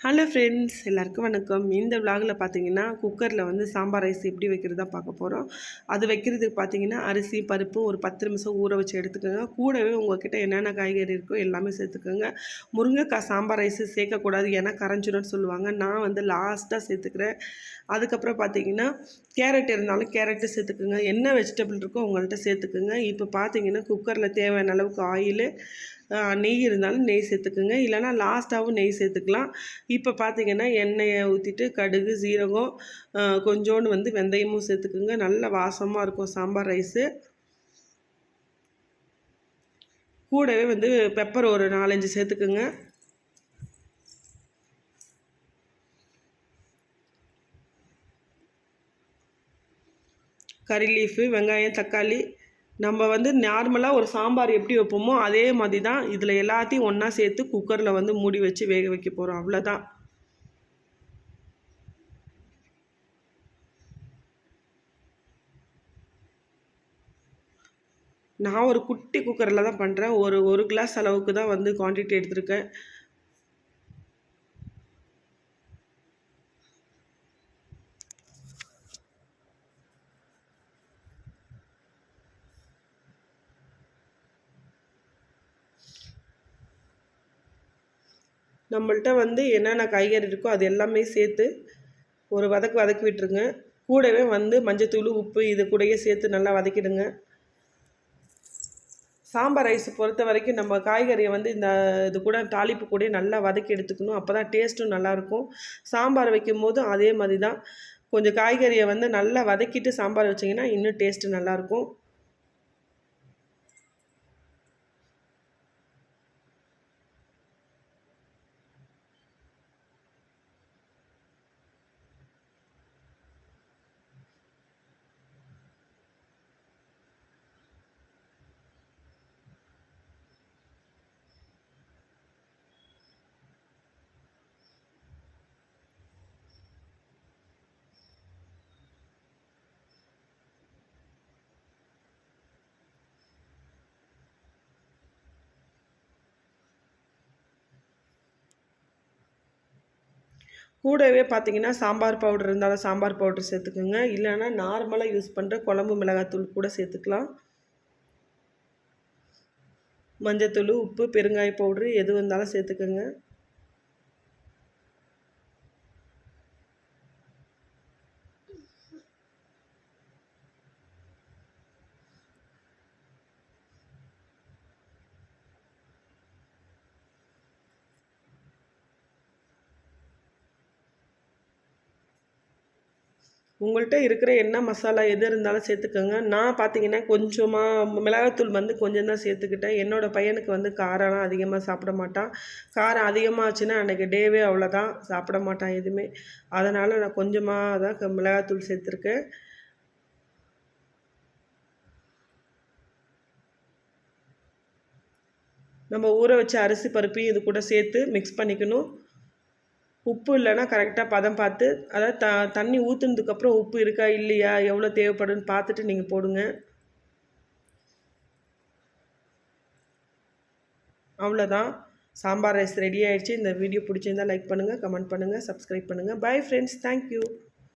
Hello friends எல்லாருக்கும் வணக்கம். இந்த விலாகில் பார்த்தீங்கன்னா குக்கரில் வந்து சாம்பார் ரைஸ் எப்படி வைக்கிறதா பார்க்க போகிறோம் அது வைக்கிறதுக்கு பார்த்தீங்கன்னா அரிசி பருப்பு ஒரு பத்து நிமிஷம் ஊற வச்சு எடுத்துக்கோங்க. கூடவே உங்கள்கிட்ட என்னென்ன காய்கறி இருக்கோ எல்லாமே சேர்த்துக்கோங்க. முருங்கைக்காய் சாம்பார் ரைஸு சேர்க்கக்கூடாது ஏன்னா கரைஞ்சிடும்னு சொல்லுவாங்க. நான் வந்து லாஸ்ட்டாக சேர்த்துக்கிறேன். அதுக்கப்புறம் பார்த்தீங்கன்னா கேரட் இருந்தாலும் கேரட்டு சேர்த்துக்குங்க. என்ன வெஜிடபிள் இருக்கோ உங்கள்கிட்ட சேர்த்துக்குங்க. இப்போ பார்த்தீங்கன்னா குக்கரில் தேவையான அளவுக்கு ஆயில் நெய் இருந்தாலும் நெய் சேர்த்துக்குங்க. இல்லைனா லாஸ்ட்டாகவும் நெய் சேர்த்துக்கலாம். இப்போ பார்த்தீங்கன்னா எண்ணெயை ஊற்றிட்டு கடுகு சீரகம் கொஞ்சோண்டு வந்து வெந்தயமும் சேர்த்துக்குங்க. நல்ல வாசமாக இருக்கும் சாம்பார் ரைஸு. கூடவே வந்து பெப்பர் ஒரு நாலஞ்சு சேர்த்துக்குங்க. கறி லீஃபு வெங்காயம் தக்காளி நம்ம வந்து நார்மலாக ஒரு சாம்பார் எப்படி வைப்போமோ அதே மாதிரி தான் இதில் எல்லாத்தையும் ஒன்றா சேர்த்து குக்கரில் வந்து மூடி வச்சு வேக வைக்க போகிறோம் அவ்வளோதான் நான் ஒரு குட்டி குக்கரில் தான் பண்ணுறேன் ஒரு ஒரு கிளாஸ் அளவுக்கு தான் வந்து குவான்டிட்டி எடுத்திருக்கேன். நம்மள்ட்ட வந்து என்னென்ன காய்கறி இருக்கோ அது எல்லாமே சேர்த்து ஒரு வதக்கு வதக்கி விட்டுருங்க. கூடவே வந்து மஞ்சத்தூள் உப்பு இது கூடயே சேர்த்து நல்லா வதக்கிடுங்க. சாம்பார் ரைஸ் பொறுத்த வரைக்கும் நம்ம காய்கறியை வந்து இந்த இது கூட தாளிப்பு கூட நல்லா வதக்கி எடுத்துக்கணும். அப்போ தான் டேஸ்ட்டும் நல்லாயிருக்கும். சாம்பார் வைக்கும் போதும் அதே மாதிரி தான். கொஞ்சம் காய்கறியை வந்து நல்லா வதக்கிட்டு சாம்பார் வச்சிங்கன்னா இன்னும் டேஸ்ட்டு நல்லாயிருக்கும். கூடவே பார்த்தீங்கன்னா சாம்பார் பவுடர் இருந்தாலும் சாம்பார் பவுடர் சேர்த்துக்கோங்க. இல்லைன்னா நார்மலாக யூஸ் பண்ணுற குழம்பு மிளகாத்தூள் கூட சேர்த்துக்கலாம். மஞ்சத்தூள் உப்பு பெருங்காய பவுட்ரு எது வந்தாலும் சேர்த்துக்கோங்க. உங்கள்கிட்ட இருக்கிற என்ன மசாலா எது இருந்தாலும் சேர்த்துக்கோங்க. நான் பார்த்தீங்கன்னா கொஞ்சமாக மிளகாத்தூள் வந்து கொஞ்சம் தான் சேர்த்துக்கிட்டேன். என்னோடய பையனுக்கு வந்து காரம்லாம் அதிகமாக சாப்பிட மாட்டான். காரம் அதிகமாகச்சுன்னா அன்றைக்கி டேவே அவ்வளோதான். சாப்பிட மாட்டான் எதுவுமே. அதனால் நான் கொஞ்சமாக தான் மிளகாத்தூள் சேர்த்துருக்கேன். நம்ம ஊற வச்ச அரிசி பருப்பையும் இது கூட சேர்த்து மிக்ஸ் பண்ணிக்கணும். உப்பு இல்லைன்னா கரெக்டாக பதம் பார்த்து அதாவது த தண்ணி ஊற்றுனதுக்கப்புறம் உப்பு இருக்கா இல்லையா எவ்வளோ தேவைப்படுன்னு பார்த்துட்டு நீங்கள் போடுங்க. அவ்வளோதான். சாம்பார் ரைஸ் ரெடி ஆகிடுச்சு இந்த வீடியோ பிடிச்சிருந்தால் லைக் பண்ணுங்கள் கமெண்ட் பண்ணுங்கள் சப்ஸ்கிரைப் பண்ணுங்கள் பை ஃப்ரெண்ட்ஸ் தேங்க்யூ